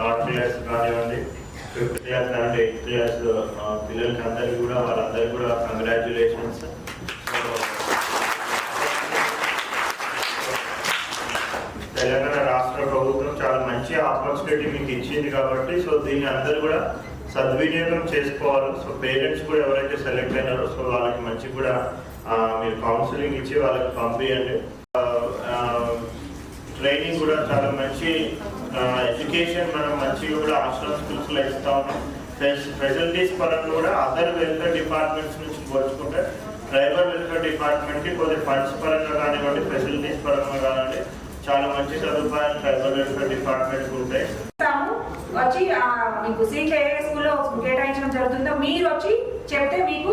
Third class కానివ్వండి fifth class కానివ్వండి eighth class పిల్లలకి అందరికీ కూడా వాళ్ళందరికీ కూడా కంగ్రాచులేషన్స్ తెలంగాణ రాష్ట్ర ప్రభుత్వం చాలా మంచి ఆపర్చునిటీ మీకు ఇచ్చింది కాబట్టి సో దీన్ని అందరూ కూడా సద్వినియోగం చేసుకోవాలి. సో పేరెంట్స్ కూడా ఎవరైతే సెలెక్ట్ అయినారో సో వాళ్ళకి మంచి కూడా మీరు కౌన్సిలింగ్ ఇచ్చి వాళ్ళకి పంపించండి ట్రైనింగ్ కూడా చాలా మంచి ఎడ్యుకేషన్ మనం మంచిగా కూడా ఆశ్రమ స్కూల్స్లో ఇస్తా ఉన్నాం ఫెసిలిటీస్ పరంగా కూడా అదర్ వెల్ఫేర్ డిపార్ట్మెంట్స్ నుంచి పోల్చుకుంటే ట్రైబల్ వెల్ఫేర్ డిపార్ట్మెంట్ కొద్దిగా కొద్ది ఫండ్స్ పరంగా కానివ్వండి ఫెసిలిటీస్ పరంగా కానివ్వండి చాలా మంచి సదుపాయాలు ట్రైబల్ వెల్ఫేర్ డిపార్ట్మెంట్ ఉంటాయి. వచ్చి మీకు సీట్లు ఏ స్కూల్లో కేటాయించడం జరుగుతుందో మీరు వచ్చి చెప్తే మీకు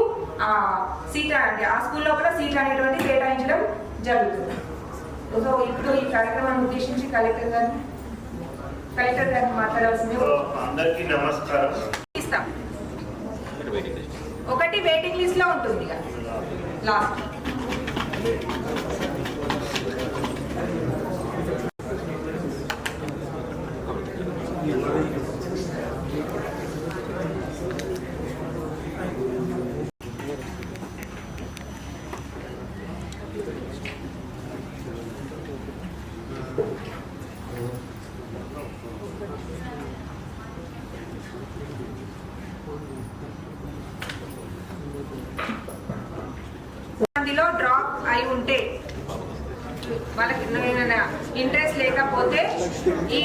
సీట్ అంటే ఆ స్కూల్లో కూడా సీట్ అనేటువంటి కేటాయించడం జరుగుతుంది. సో ఇప్పుడు ఈ కార్యక్రమాన్ని ఉద్దేశించి కలెక్టర్ గారిని కలెక్టర్ గారిని మాట్లాడాల్సింది. అందరికీ నమస్కారం. ఇస్తాం. ఒకటి వెయిటింగ్ లిస్ట్లో ఉంటుంది లాస్ట్ మందిలో డ్రాప్ అయి ఉంటే వాళ్ళకి ఇంట్రెస్ట్ లేకపోతే ఈ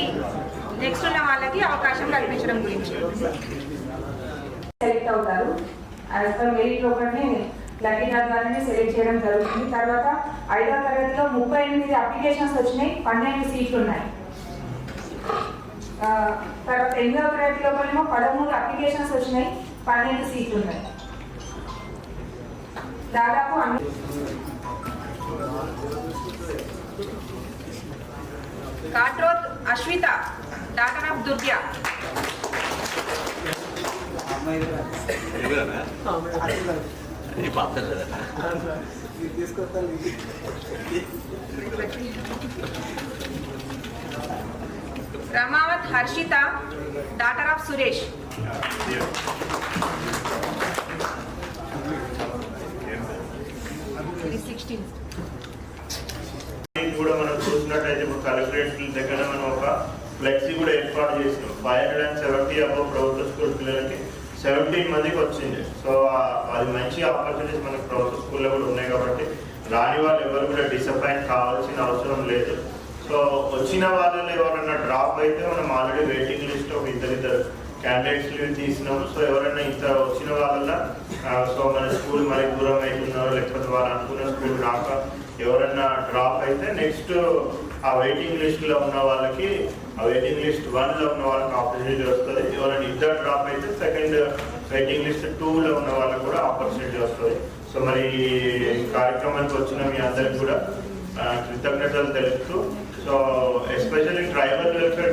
నెక్స్ట్ ఉన్న వాళ్ళకి అవకాశం కల్పించడం గురించి. సెలెక్ట్ అవుతారు. యాజ్ పర్ మెరిట్ ఒకటి లక్కీ ద్వారానే సెలెక్ట్ చేయడం జరుగుతుంది. తర్వాత ఐదవ తరగతిలో ముప్పై ఎనిమిది అప్లికేషన్స్ వచ్చినాయి. పన్నెండు సీట్లు ఉన్నాయి. తర్వాత ఎనిమిదవ తరగతి లోపలేమో పదమూడు అప్లికేషన్స్ వచ్చినాయి పన్నెండు సీట్లు ఉన్నాయి. దాదాపు అన్ని Katroth Ashwitha daughter of Durgya Ramavath Harshitha daughter of Suresh. Sixteen కూడా మనం చూసినట్టయితే ఇప్పుడు కలెక్టరేట్ దగ్గర మనం ఒక ఫ్లెక్సీ కూడా ఏర్పాటు చేసినాం. Five hundred and seventy above ప్రభుత్వ స్కూల్ పిల్లలకి సెవెంటీన్ మందికి వచ్చింది. సో అది మంచి ఆపర్చునిటీస్ మనకి ప్రభుత్వ స్కూల్లో కూడా ఉన్నాయి కాబట్టి రాని వాళ్ళు ఎవరు కూడా డిసప్పాయింట్ కావాల్సిన అవసరం లేదు. సో వచ్చిన వాళ్ళలో ఎవరైనా డ్రాప్ అయితే మనం ఆల్రెడీ వెయిటింగ్ లిస్ట్ ఒక ఇద్దరు ఇద్దరు క్యాండిడేట్స్ తీసినాము సో ఎవరైనా ఇంత వచ్చిన వాళ్ళ సో మన స్కూల్ మరి దూరం అవుతున్నారో లేకపోతే వాళ్ళు అనుకున్న స్కూల్ రాక ఎవరైనా డ్రాప్ అయితే నెక్స్ట్ ఆ వెయిటింగ్ లిస్ట్లో ఉన్న వాళ్ళకి ఆ వెయిటింగ్ లిస్ట్ వన్లో ఉన్న వాళ్ళకి ఆపర్చునిటీ వస్తుంది. ఎవరైనా ఇద్దరు డ్రాప్ అయితే సెకండ్ వెయిటింగ్ లిస్ట్ టూలో ఉన్న వాళ్ళకి కూడా ఆపర్చునిటీ వస్తుంది. సో మరి ఈ కార్యక్రమానికి వచ్చిన మీ అందరికి కూడా కృతజ్ఞతలు తెలుపుతూ సో ఎస్పెషల్లీ ట్రైబల్ వెల్ఫేర్